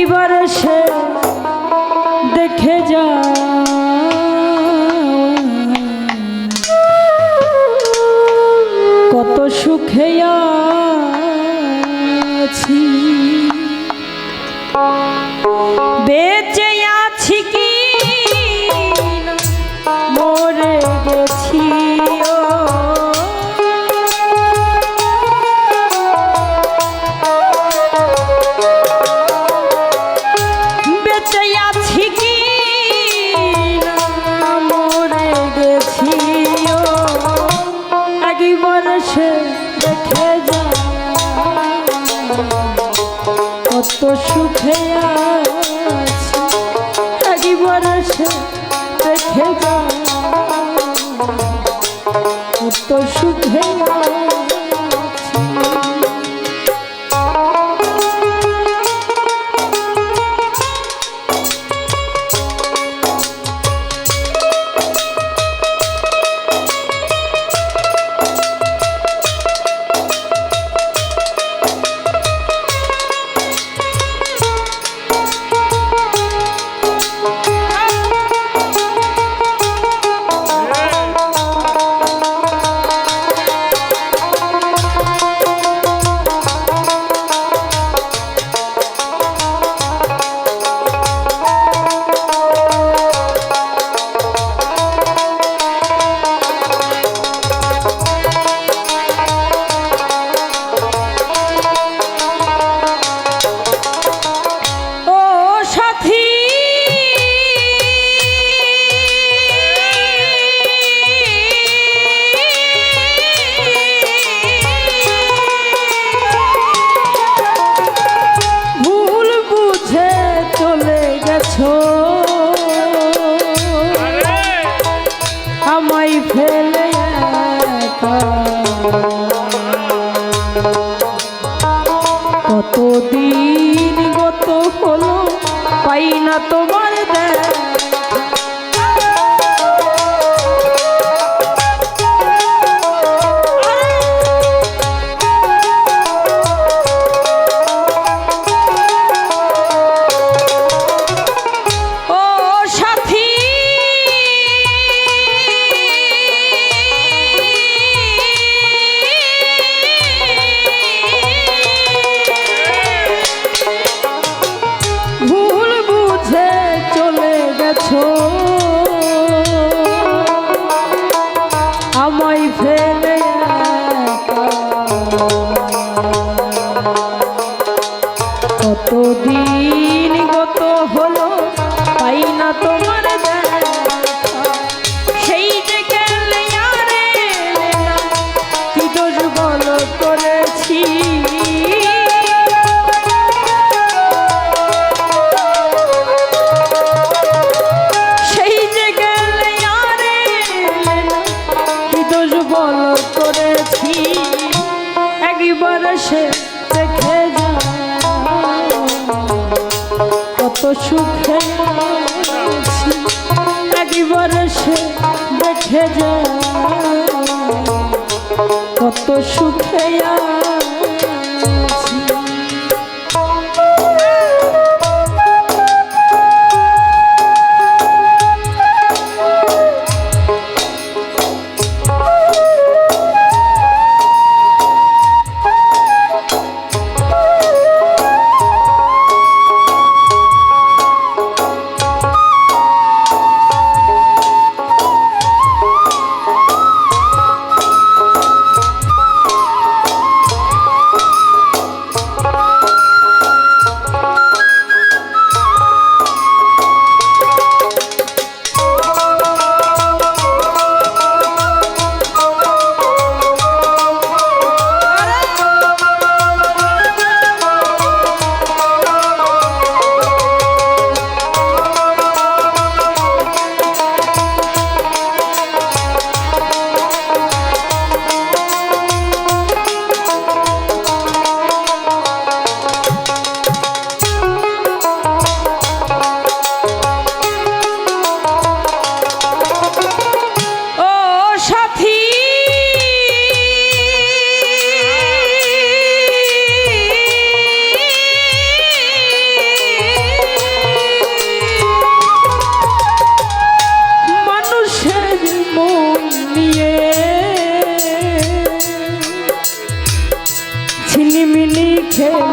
একবার সে দেখে যা। কত সুখে জীবন সে দেখে যা কত সুখে আছে জীবন সে দেখে যা কত সুখে আছে পাই না তোমার Cheers.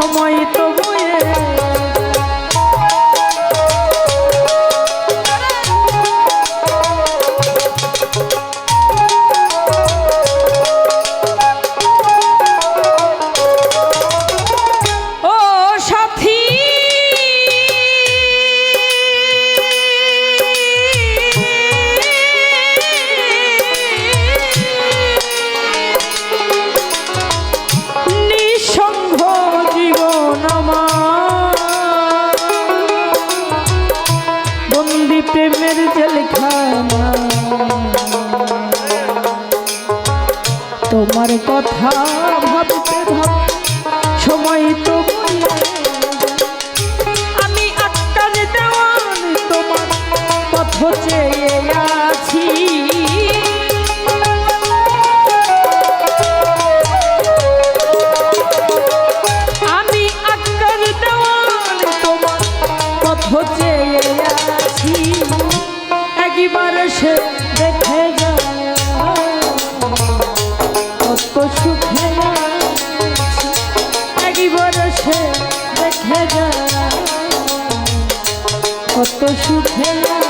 সময় তো তোমার কত সুখে